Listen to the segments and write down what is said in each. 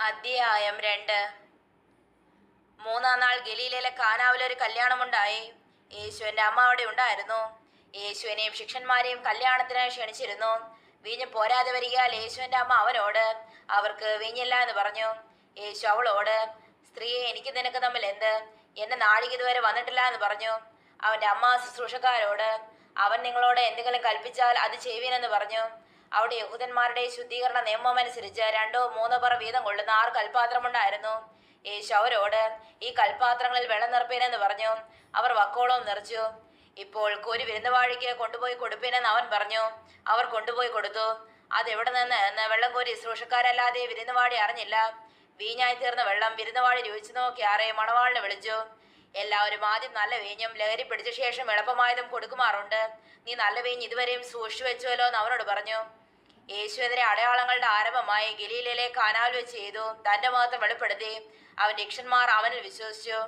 അധ്യായം രണ്ട്. മൂന്നാം നാൾ ഗലീലയിലെ കാനാവിലൊരു കല്യാണമുണ്ടായി. യേശുവിന്റെ അമ്മ അവിടെ ഉണ്ടായിരുന്നു. യേശുവിനെയും ശിക്ഷന്മാരെയും കല്യാണത്തിനായി ക്ഷണിച്ചിരുന്നു. വീഞ്ഞ് പോരാതെ വരികയാൽ യേശുവിന്റെ അമ്മ അവരോട് അവർക്ക് വീഞ്ഞില്ല എന്ന് പറഞ്ഞു. യേശു അവളോട് സ്ത്രീയെ എനിക്ക് നിനക്ക് തമ്മിൽ എന്ത്? എന്നെ നാഴിക ഇതുവരെ വന്നിട്ടില്ല എന്ന് പറഞ്ഞു. അവന്റെ അമ്മ ശുശ്രൂഷക്കാരോട് അവൻ നിങ്ങളോട് എന്തെങ്കിലും കൽപ്പിച്ചാൽ അത് ചെയ്യുവിനെന്ന് പറഞ്ഞു. അവിടെ യഹൂദന്മാരുടെ ശുദ്ധീകരണ നിയമം അനുസരിച്ച് രണ്ടോ മൂന്നോ പറ വീതം കൊള്ളുന്ന ആറ് കൽപാത്രമുണ്ടായിരുന്നു. യേശു അവരോട് ഈ കൽപാത്രങ്ങളിൽ വെള്ളം നിറപ്പേനെന്ന് പറഞ്ഞു. അവർ വക്കോളവും നിറച്ചു. ഇപ്പോൾ ഒരു വിരുന്നുവാഴിക്ക് കൊണ്ടുപോയി കൊടുപ്പേനെന്ന് അവൻ പറഞ്ഞു. അവർ കൊണ്ടുപോയി കൊടുത്തു. അതെവിടെ നിന്ന്? എന്ന് വെള്ളം കോരി ശുശ്രൂഷക്കാരല്ലാതെ വിരുന്നുവാടി അറിഞ്ഞില്ല. വീഞ്ഞായി തീർന്ന വെള്ളം വിരുന്നുവാടി നോക്കി ആരെ മണവാളിനെ വിളിച്ചു. എല്ലാവരും ആദ്യം നല്ല വീഞ്ഞും ലഹരി പിടിച്ച ശേഷം എളുപ്പമായതും കൊടുക്കുമാറുണ്ട്. നീ നല്ല വീഞ്ഞ് ഇതുവരെയും സൂക്ഷിച്ചു വെച്ചുവല്ലോ എന്ന് അവനോട് പറഞ്ഞു. യേശുവിനെ അടയാളങ്ങളുടെ ആരംഭമായ ഗലീലയിലെ കാനാൽ വെച്ച് ചെയ്തു. തന്റെ മഹത്വം വെളിപ്പെടുത്തി. അവൻ രക്ഷന്മാർ അവനിൽ വിശ്വസിച്ചു.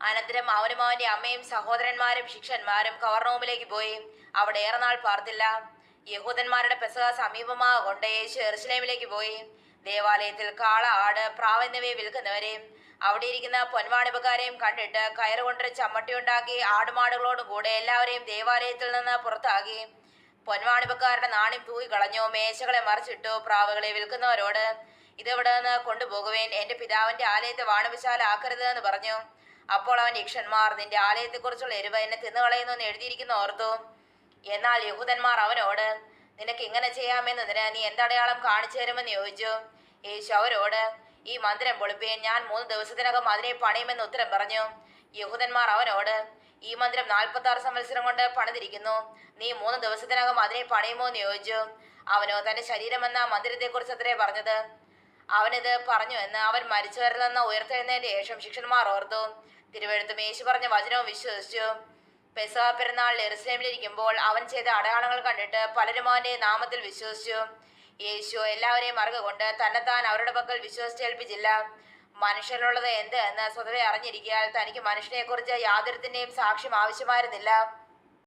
അനന്തരം അവനും അവന്റെ അമ്മയും സഹോദരന്മാരും ശിക്ഷന്മാരും കവർണവുമിലേക്ക് പോയി. അവിടെ ഏറെ നാൾ പാർത്തില്ല. യഹൂദന്മാരുടെ പെസക സമീപമാകൊണ്ട് യേശു എറുസലേമിലേക്ക് പോയി. ദേവാലയത്തിൽ കാള ആട് പ്രാവ് എന്നിവയെ വിൽക്കുന്നവരെയും അവിടെ ഇരിക്കുന്ന പൊൻവാണിപ്പക്കാരെയും കണ്ടിട്ട് കയറുകൊണ്ട് ചമ്മട്ടിയുണ്ടാക്കി ആടുമാടുകളോടും കൂടെ എല്ലാവരെയും ദേവാലയത്തിൽ നിന്ന് പുറത്താക്കി. പൊൻവാണിപ്പക്കാരുടെ നാണി തൂയി കളഞ്ഞു. മേശകളെ മറിച്ചിട്ടു പ്രാവുകളെ വിൽക്കുന്നവരോട് ഇതെവിടെ നിന്ന് കൊണ്ടുപോകുവേൻ? എന്റെ പിതാവിന്റെ ആലയത്തെ വാണവിശാലാക്കരുത് എന്ന് പറഞ്ഞു. അപ്പോൾ അവൻ യക്ഷന്മാർ നിന്റെ ആലയത്തെക്കുറിച്ചുള്ള എരിവ് എന്നെ തിന്നുകളയുന്നു എന്ന് എഴുതിയിരിക്കുന്ന ഓർത്തു. എന്നാൽ യഹൂദന്മാർ അവനോട് നിനക്ക് ഇങ്ങനെ ചെയ്യാമെന്നതിന് നീ എന്തടയാളം കാണിച്ചു തരുമെന്ന് ചോദിച്ചു. യേശു അവരോട് ഈ മന്ദിരം പൊളിപ്പേൻ. ഞാൻ മൂന്ന് ദിവസത്തിനകം അതിനെ പണിയുമെന്ന് ഉത്തരം പറഞ്ഞു. യഹൂദന്മാർ അവനോട് ഈ മന്ദിരം നാൽപ്പത്തി ആറ് സംവത്സരം കൊണ്ട് പണിതിരിക്കുന്നു. നീ മൂന്ന് ദിവസത്തിനകം അതിനെ പണിയുമോ എന്ന് ചോദിച്ചു. അവനോ തന്റെ ശരീരമെന്ന മന്ദിരത്തെക്കുറിച്ച് അത്രേ പറഞ്ഞത്? അവനിത് പറഞ്ഞു എന്ന് അവൻ മരിച്ചവരിൽ നിന്ന് ഉയർത്തെഴുന്നതിന്റെ ശേഷം ശിക്ഷന്മാർ ഓർത്തു. തിരുവഴുത്തും യേശു പറഞ്ഞ വചനവും വിശ്വസിച്ചു. പെസഹ പെരുന്നാളിൽ എറുസലേമിലിരിക്കുമ്പോൾ അവൻ ചെയ്ത അടയാളങ്ങൾ കണ്ടിട്ട് പലരും അവന്റെ നാമത്തിൽ വിശ്വസിച്ചു. യേശു എല്ലാവരെയും മറുകൊണ്ട് തന്നെത്താൻ അവരുടെ പക്കൽ വിശ്വസിച്ചേൽപ്പിച്ചില്ല. മനുഷ്യരുള്ളത് എന്ത്? എന്ന് സ്വതവേ അറിഞ്ഞിരിക്കാൻ തനിക്ക് മനുഷ്യനെക്കുറിച്ച് യാതൊരുത്തിന്റെയും സാക്ഷ്യം ആവശ്യമായിരുന്നില്ല.